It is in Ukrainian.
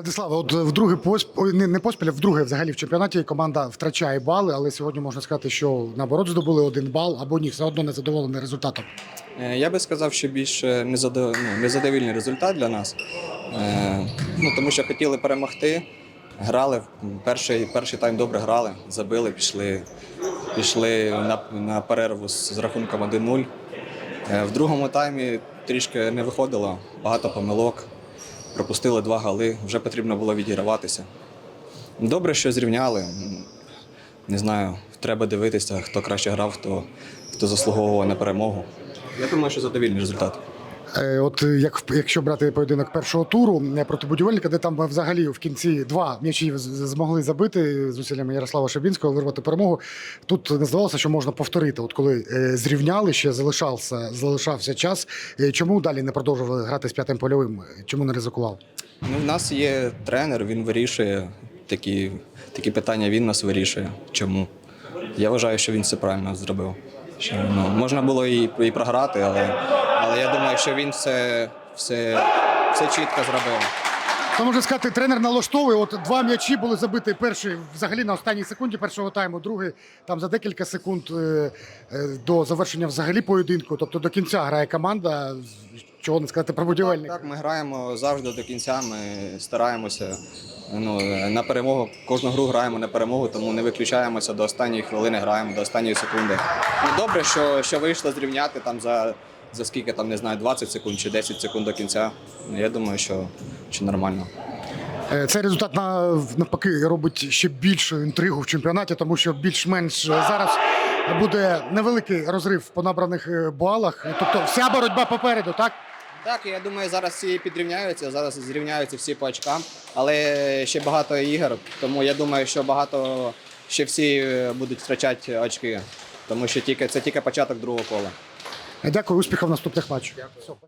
Радислава, от вдруге поспіль, не, не поспіль, а вдруге взагалі в чемпіонаті команда втрачає бали, але сьогодні можна сказати, що наоборот здобули один бал або ні, все одно не задоволений результатом. Е, Я би сказав, що більш ну, незадовільний результат для нас. Е, Ну, тому що хотіли перемогти, грали. Перший, перший тайм добре грали, забили, пішли, пішли на, на перерву з, з рахунком 1-0. Е, В другому таймі трішки не виходило, багато помилок. Пропустили два гали, вже потрібно було відіграватися. Добре, що зрівняли. Не знаю, треба дивитися, хто краще грав, хто, хто заслуговував на перемогу. Я думаю, що задовільний результат. Е, От е, як якщо брати поєдинок першого туру е, проти будівельника, де там взагалі в кінці два м'ячі змогли забити з усиллями Ярослава Шабінського, вирвати перемогу. Тут не здавалося, що можна повторити. От коли зрівняли, ще залишався, залишався час. Чому далі не продовжували грати з п'ятим польовим? Чому не ризикував? Ну, в нас є тренер, він вирішує такі, такі питання, він нас вирішує. Чому? Я вважаю, що він все правильно зробив. Що, ну, можна було і, і програти, але, але я думаю, що він все, все, все чітко зробив. То можна сказати, тренер налаштовує. От два м'ячі були забиті. Перший взагалі на останній секунді першого тайму, другий там за декілька секунд е, е, до завершення взагалі поєдинку. Тобто до кінця грає команда. Чого не сказати про будівельник. Так, ми граємо завжди до кінця, ми стараємося ну, на перемогу. Кожну гру граємо на перемогу, тому не виключаємося до останньої хвилини, граємо до останньої секунди. Ну, добре, що, що вийшло зрівняти там за, за скільки, там, не знаю, 20 секунд чи 10 секунд до кінця. Я думаю, що, що нормально. Е, Цей результат навпаки робить ще більшу інтригу в чемпіонаті, тому що більш-менш зараз буде невеликий розрив по набраних е, балах. Тобто вся боротьба попереду, так? Так, я думаю, зараз всі підрівняються, зараз зрівняються всі по очкам, але ще багато ігор, тому я думаю, що багато ще всі е, будуть втрачати очки, тому що тільки це тільки початок другого кола. Дякую, успіхів в наступних матчах.